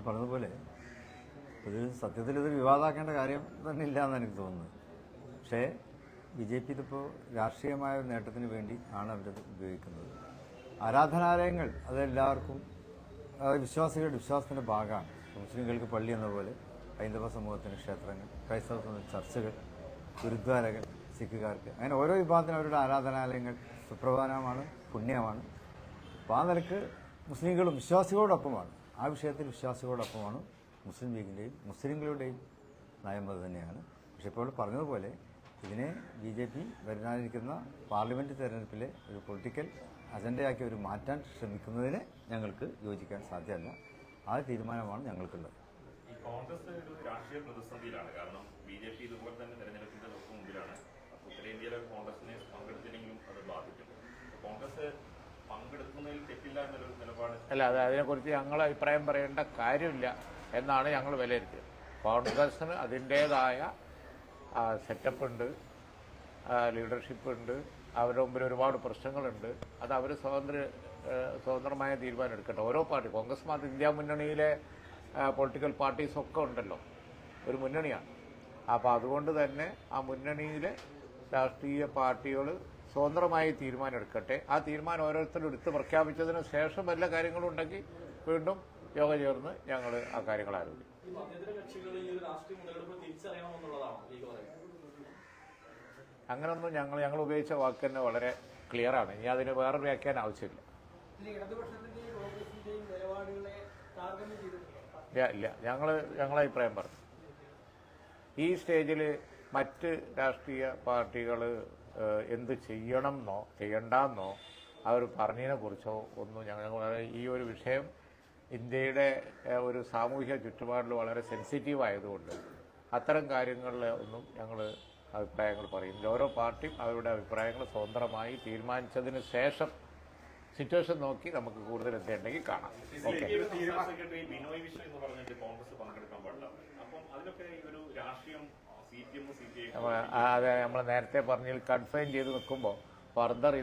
ഇപ്പോൾ പറഞ്ഞതുപോലെ ഇത് സത്യത്തിൽ ഇത് വിവാദമാക്കേണ്ട കാര്യം തന്നെ ഇല്ല എന്ന് എനിക്ക് തോന്നുന്നത്. പക്ഷേ ബി ജെ പി ഇതിപ്പോൾ രാഷ്ട്രീയമായ ഒരു നേട്ടത്തിന് വേണ്ടി ആണ് അവരത് ഉപയോഗിക്കുന്നത്. ആരാധനാലയങ്ങൾ അതെല്ലാവർക്കും വിശ്വാസികളുടെ വിശ്വാസത്തിന്റെ ഭാഗമാണ്. മുസ്ലിങ്ങൾക്ക് പള്ളി എന്ന പോലെ ഹൈന്ദവ സമൂഹത്തിന് ക്ഷേത്രങ്ങൾ ക്രൈസ്തവ സമൂഹത്തിന് ചർച്ചുകൾ ഗുരുദ്വാരകൾ സിഖുകാർക്ക് അങ്ങനെ ഓരോ വിഭാഗത്തിനും അവരുടെ ആരാധനാലയങ്ങൾ സുപ്രധാനമാണ് പുണ്യമാണ്. അപ്പോൾ ആ നിലയ്ക്ക് മുസ്ലിങ്ങളും വിശ്വാസികളോടൊപ്പമാണ്. ആ വിഷയത്തിൽ വിശ്വാസികളോടൊപ്പമാണ് മുസ്ലിം ലീഗിന്റെയും മുസ്ലിങ്ങളുടെയും നയം അത് തന്നെയാണ്. പക്ഷെ ഇപ്പോൾ പറഞ്ഞതുപോലെ ഇതിനെ ബി ജെ പി വരാനിരിക്കുന്ന പാർലമെന്റ് തെരഞ്ഞെടുപ്പിലെ ഒരു പൊളിറ്റിക്കൽ അജണ്ടയാക്കി ഒരു മാറ്റാൻ ശ്രമിക്കുന്നതിന് ഞങ്ങൾക്ക് യോജിക്കാൻ സാധ്യമല്ല. ആ തീരുമാനമാണ് ഞങ്ങൾക്കുള്ളത്. ഈ കോൺഗ്രസ് ഒരു രാഷ്ട്രീയ പ്രതിസന്ധിയിലാണ്. കാരണം ബി ജെ പി ഇതുപോലെ തന്നെ തെരഞ്ഞെടുപ്പിന്റെ തൊട്ട് മുമ്പിലാണ്. ഉത്തരേന്ത്യയിലെ കോൺഗ്രസിനെ പങ്കെടുത്തില്ലെങ്കിലും അത് ബാധിക്കും. കോൺഗ്രസ് അല്ല അത് അതിനെക്കുറിച്ച് ഞങ്ങൾ അഭിപ്രായം പറയേണ്ട കാര്യമില്ല എന്നാണ് ഞങ്ങൾ വിലയിരുത്തിയത്. കോൺഗ്രസിന് അതിന്റേതായ സെറ്റപ്പ് ഉണ്ട് ലീഡർഷിപ്പ് ഉണ്ട് അവരുടെ മുമ്പിൽ ഒരുപാട് പ്രശ്നങ്ങളുണ്ട്. അത് അവർ സ്വതന്ത്ര സ്വതന്ത്രമായ തീരുമാനം എടുക്കട്ടെ. ഓരോ പാർട്ടി കോൺഗ്രസ് മാത്രം ഇന്ത്യ മുന്നണിയിലെ പൊളിറ്റിക്കൽ പാർട്ടീസൊക്കെ ഉണ്ടല്ലോ. ഒരു മുന്നണിയാണ്. അപ്പോൾ അതുകൊണ്ട് തന്നെ ആ മുന്നണിയിലെ രാഷ്ട്രീയ പാർട്ടികൾ സ്വതന്ത്രമായി തീരുമാനം എടുക്കട്ടെ ആ തീരുമാനം ഓരോരുത്തരും എടുത്ത് പ്രഖ്യാപിച്ചതിന് ശേഷം വല്ല കാര്യങ്ങളും ഉണ്ടെങ്കിൽ വീണ്ടും യോഗ ചേർന്ന് ഞങ്ങൾ ആ കാര്യങ്ങൾ പറയുന്നത് അങ്ങനൊന്നും ഞങ്ങൾ ഞങ്ങൾ ഉപയോഗിച്ച വാക്ക് തന്നെ വളരെ ക്ലിയർ ആണ്. ഇനി അതിന് വേറെ വ്യാഖ്യാനം ആവശ്യമില്ല. ഇല്ല ഞങ്ങൾ ഞങ്ങളെ അഭിപ്രായം പറഞ്ഞു. ഈ സ്റ്റേജിൽ മറ്റ് രാഷ്ട്രീയ പാർട്ടികൾ എന്ത് ചെയ്യണം എന്നോ ചെയ്യണ്ടെന്നോ അവർ പറഞ്ഞതിനെ കുറിച്ചോ ഒന്നും ഞങ്ങൾ ഈ ഒരു വിഷയം ഇന്ത്യയുടെ ഒരു സാമൂഹിക ചുറ്റുപാടിൽ വളരെ സെൻസിറ്റീവ് ആയതുകൊണ്ട് അത്തരം കാര്യങ്ങളിൽ ഒന്നും ഞങ്ങൾ അഭിപ്രായങ്ങൾ പറയുന്നില്ല. ഓരോ പാർട്ടിയും അവരുടെ അഭിപ്രായങ്ങൾ സ്വതന്ത്രമായി തീരുമാനിച്ചതിന് ശേഷം സിറ്റുവേഷൻ നോക്കി നമുക്ക് കൂടുതൽ എന്തുണ്ടെങ്കിൽ കാണാം. ഓക്കെ സെക്രട്ടറി ബിനോയ് വിശ്വ എന്ന് പറഞ്ഞിട്ട് കോൺഗ്രസ് പങ്കെടുക്കാൻ പാടില്ല. അപ്പം അതിലൊക്കെ ഒരു രാഷ്ട്രീയം നമ്മൾ നേരത്തെ പറഞ്ഞതിൽ കൺഫൈൻ ചെയ്ത് നിൽക്കുമ്പോൾ ഫർദർ